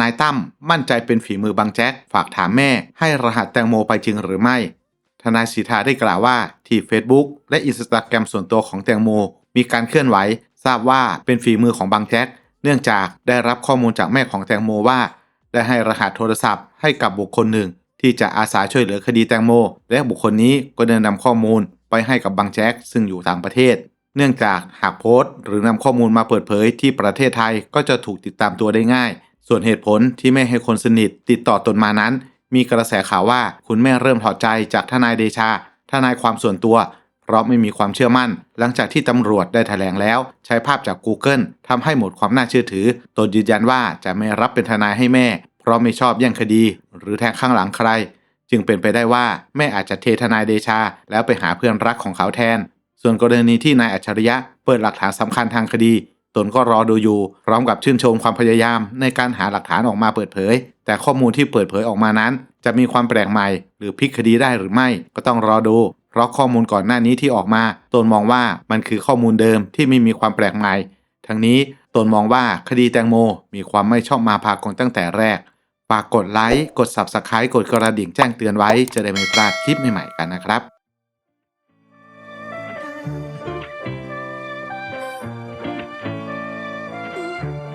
นายตั้มมั่นใจเป็นฝีมือบางแจ็คฝากถามแม่ ให้รหัสแตงโมไปจริงหรือไม่ ทนายสิทธาได้กล่าวว่าที่ Facebook และอินสตาแกรมส่วนตัวของแตงโม มีการเคลื่อนไหว ทราบว่าเป็นฝีมือของบางแจ็คเนื่องจากได้รับข้อมูลจากแม่ของแตงโมว่า ได้ให้รหัสโทรศัพท์ให้กับบุคคลหนึ่ง ที่จะอาสาช่วยเหลือคดีแตงโม และบุคคลนี้ก็ได้นำข้อมูลไปให้กับบางแจ็คซึ่งอยู่ต่างประเทศ เนื่องจากหากโพสต์ หรือนำข้อมูลมาเปิดเผยที่ประเทศไทยก็จะถูกติดตามตัวได้ง่าย ส่วนเหตุผลที่ไม่ให้คนสนิทติดต่อตนมานั้น มีกระแสข่าวว่าคุณแม่เริ่มถอดใจจากทนายเดชา ทนายความส่วนตัว เพราะไม่มีความเชื่อมั่น หลังจากที่ตำรวจได้แถลงแล้ว ใช้ภาพจาก Google ทำให้หมดความน่าเชื่อถือ ตนยืนยันว่าจะไม่รับเป็นทนายให้แม่ เพราะไม่ชอบแย่งคดี หรือแทงข้างหลังใคร จึงเป็นไปได้ว่าแม่อาจจะเททนายเดชา แล้วไปหาเพื่อนรักของเขาแทน ส่วนกรณีที่นายอัจฉริยะเปิดหลักฐานสำคัญทางคดี ตนก็รอดูอยู่พร้อมกับชื่นชมความพยายามในการหาหลักฐานออกมาเปิดเผย แต่ข้อมูลที่เปิดเผยออกมานั้น จะมีความแปลกใหม่ หรือพลิกคดีได้หรือไม่ก็ต้องรอดู เพราะข้อมูลก่อนหน้านี้ที่ออกมา ตนมองว่ามันคือข้อมูลเดิมที่ไม่มีความแปลกใหม่ ทั้งนี้ตนมองว่าคดีแตงโม มีความไม่ชอบมาพากลตั้งแต่แรกฝากกดไลค์กด Subscribe กดกระดิ่งแจ้งเตือนไว้จะได้ไม่พลาดคลิปใหม่ๆกันนะครับ